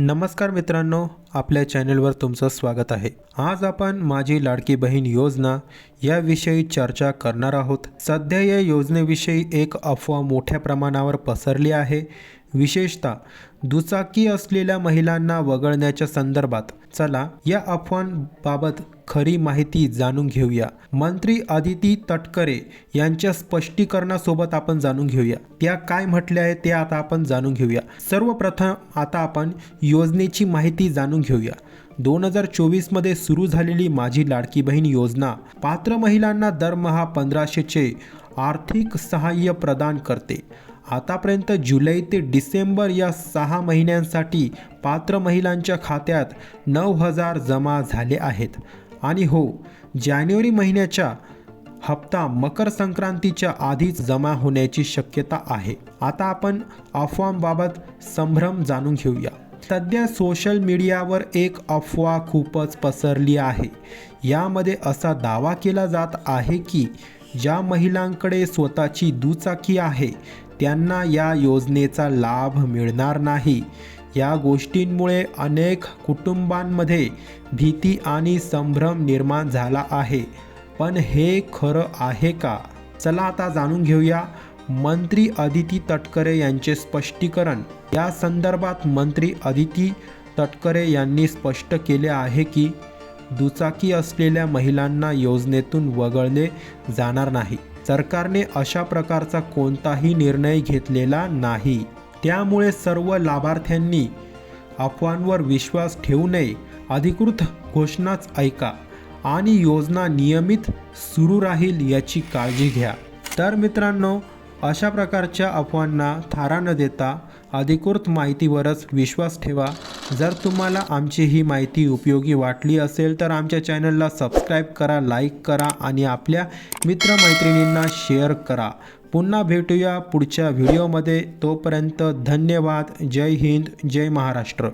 नमस्कार मित्रांनो आपल्या चॅनलवर तुमचं स्वागत आहे. आज आपण माझी लाडकी बहीण योजना याविषयी चर्चा करणार आहोत. सध्या या योजनेविषयी एक अफवा मोठ्या प्रमाणावर पसरली आहे. विशेषतः दुचाकी असलेल्या महिलांना वगळण्याच्या संदर्भात. चला या अफवांबाबत खरी माहिती जाणून घेऊया. मंत्री आदिती तटकरे यांच्या स्पष्टीकरणासोबत आपण जाणून घेऊया. त्या काय म्हटल्या आहे ते आता आपण जाणून घेऊया. सर्वप्रथम आता आपण योजनेची माहिती जाणून घेऊया. दोन हजार चोवीसमध्ये सुरू झालेली माझी लाडकी बहीण योजना पात्र महिलांना दरमहा पंधराशेचे आर्थिक सहाय्य प्रदान करते. आतापर्यंत जुलै ते डिसेंबर या सहा महिन्यांसाठी पात्र महिलांच्या खात्यात नऊ हजार जमा झाले आहेत. आणि हो जानेवारी महिन्याच्या हप्ता मकर संक्रांतीच्या आधीच जमा होण्याची शक्यता आहे. आता आपण अफवांबाबत संभ्रम जाणून घेऊया. सध्या सोशल मीडियावर एक अफवा खूपच पसरली आहे. यामध्ये असा दावा केला जात आहे की ज्या महिलांकडे स्वतःची दुचाकी आहे त्यांना या योजनेचा लाभ मिळणार नाही. या गोष्टींमुळे अनेक कुटुंबांमध्ये भीती आणि संभ्रम निर्माण झाला आहे. पण हे खरं आहे का? चला आता जाणून घेऊया. मंत्री अदिती तटकरे यांचे स्पष्टीकरण. या संदर्भात मंत्री अदिती तटकरे यांनी स्पष्ट केले आहे की दुचाकी असलेल्या महिलांना योजनेतून वगळले जाणार नाही. सरकारने अशा प्रकारचा कोणताही निर्णय घेतलेला नाही. त्यामुळे सर्व लाभार्थ्यांनी अफवांवर विश्वास ठेवू नये अधिकृत घोषणाच ऐका आणि योजना नियमित सुरू राहील याची काळजी घ्या. तर मित्रांनो अशा प्रकारच्या अफवांना थारा न देता अधिकृत माहितीवरच विश्वास ठेवा. जर तुम्हाला आमची ही माहिती उपयोगी वाटली असेल तर आमच्या चॅनलला सबस्क्राईब करा लाईक करा आणि आपल्या मित्रमैत्रिणींना शेअर करा. पुन्हा भेटूया पुढच्या व्हिडिओमध्ये. तोपर्यंत धन्यवाद. जय हिंद. जय महाराष्ट्र.